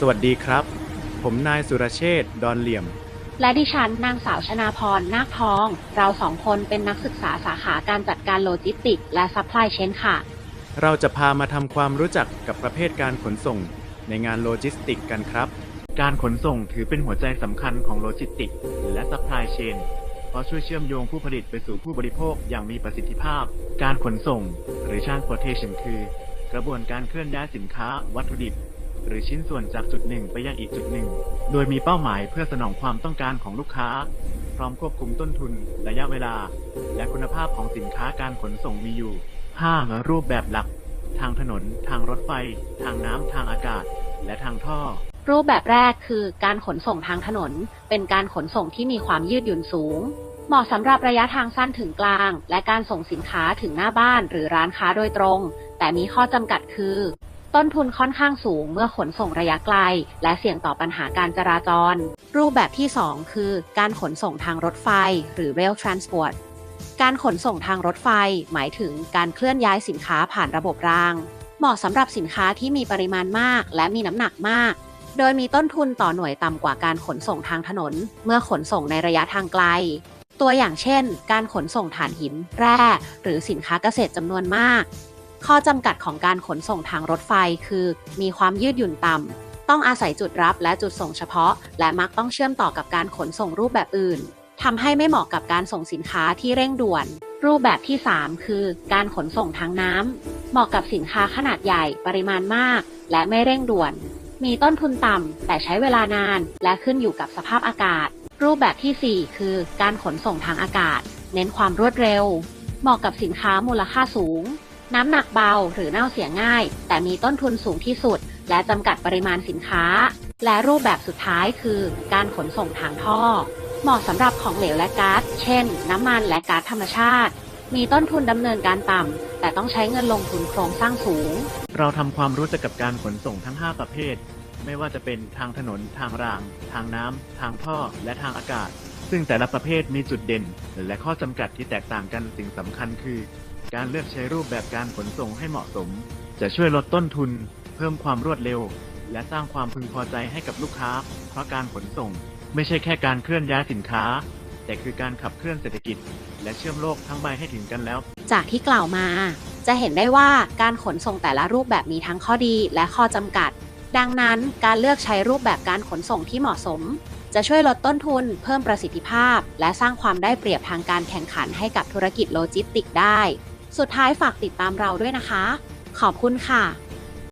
สวัสดีครับ ผมนายสุรเชษฐ์ดอนเหลี่ยม และดิฉันนางสาวชนาพรนาคทอง เราสองคนเป็นนักศึกษาสาขาการจัดการโลจิสติกส์และซัพพลายเชนค่ะ เราจะพามาทำความรู้จักกับประเภทการขนส่ง ในงานโลจิสติกกันครับ การขนส่งถือเป็นหัวใจสำคัญของโลจิสติกและซัพพลายเชนเพราะช่วยเชื่อมโยงผู้ผลิตไปสู่ผู้บริโภคอย่างมีประสิทธิภาพ การขนส่ง หรือ transportation คือ กระบวนการเคลื่อนย้ายสินค้าวัตถุดิบ หรือชิ้นส่วนจากจุดหนึ่งไปยังอีกจุดหนึ่ง โดยมีเป้าหมายเพื่อสนองความต้องการของลูกค้า พร้อมควบคุมต้นทุน ระยะเวลา และคุณภาพของสินค้าการขนส่งมีอยู่ 5. รูปแบบหลัก ทางถนน ทางรถไฟ ทางน้ำ ทางอากาศ และทางท่อรูปแบบแรกคือการขนส่งทางถนน เป็นการขนส่งที่มีความยืดหยุ่นสูง เหมาะสำหรับระยะทางสั้นถึงกลาง และการส่งสินค้าถึงหน้าบ้านหรือร้านค้าโดยตรง แต่มีข้อจำกัดคือ ต้นทุนค่อนข้างสูงเมื่อขนส่งระยะไกล และเสี่ยงต่อปัญหาการจราจร รูปแบบที่ 2 คือ การขนส่งทางรถไฟ หรือ rail transport การขนส่งทางรถไฟ หมายถึงการเคลื่อนย้ายสินค้าผ่านระบบราง เหมาะสำหรับสินค้าที่มีปริมาณมาก และมีน้ำหนักมาก โดยมีต้นทุนต่อหน่วยต่ำกว่าการขนส่งทางถนน เมื่อขนส่งในระยะทางไกล ตัวอย่างเช่น การขนส่งถ่านหิน แร่ หรือสินค้าเกษตรจำนวนมาก ข้อจำกัดของการขนส่งทางรถไฟคือ มีความยืดหยุ่นต่ำ ต้องอาศัยจุดรับและจุดส่งเฉพาะ และมักต้องเชื่อมต่อกับการขนส่งรูปแบบอื่นทำให้ไม่เหมาะกับการส่งสินค้าที่เร่งด่วน รูปแบบที่ 3 คือ การขนส่งทางน้ำเหมาะกับสินค้าขนาดใหญ่ปริมาณมาก และไม่เร่งด่วน มีต้นทุนต่ำแต่ใช้เวลานาน และขึ้นอยู่กับสภาพอากาศ รูปแบบทีสี่4 คือ การขนส่งทางอากาศ เน้นความรวดเร็ว เหมาะกับสินค้ามูลค่าสูง น้ำหนักเบาหรือเน่าเสียง่าย แต่มีต้นทุนสูงที่สุด และจำกัดปริมาณสินค้า และรูปแบบสุดท้ายคือ การขนส่งทางท่อ เหมาะสำหรับของเหลวและก๊าซเช่น น้ำมันและก๊าซธรรมชาติ มีต้นทุนดำเนินการต่ำแต่ต้องใช้เงินลงทุนโครงสร้างสูง เราทำความรู้จักกับการขนส่งทั้ง 5 ประเภท ไม่ว่าจะเป็นทางถนน ทางราง ทางน้ำทางท่อ และทางอากาศ ซึ่งแต่ละประเภทมีจุดเด่น และข้อจำกัดที่แตกต่างกันสิ่งสำคัญคือ การเลือกใช้รูปแบบการขนส่งให้เหมาะสม จะช่วยลดต้นทุน เพิ่มความรวดเร็ว และสร้างความพึงพอใจให้กับลูกค้า เพราะการขนส่ง ไม่ใช่แค่การเคลื่อนย้ายสินค้า แต่คือการขับเคลื่อนเศรษฐกิจ และเชื่อมโลกทั้งใบให้ถึงกันแล้ว จากที่กล่าวมา จะเห็นได้ว่าการขนส่งแต่ละรูปแบบมีทั้งข้อดีและข้อจำกัด ดังนั้นการเลือกใช้รูปแบบการขนส่งที่เหมาะสมจะช่วยลดต้นทุน เพิ่มประสิทธิภาพ และสร้างความได้เปรียบทางการแข่งขันให้กับธุรกิจโลจิสติกได้ สุดท้ายฝากติดตามเราด้วยนะคะ ขอบคุณค่ะ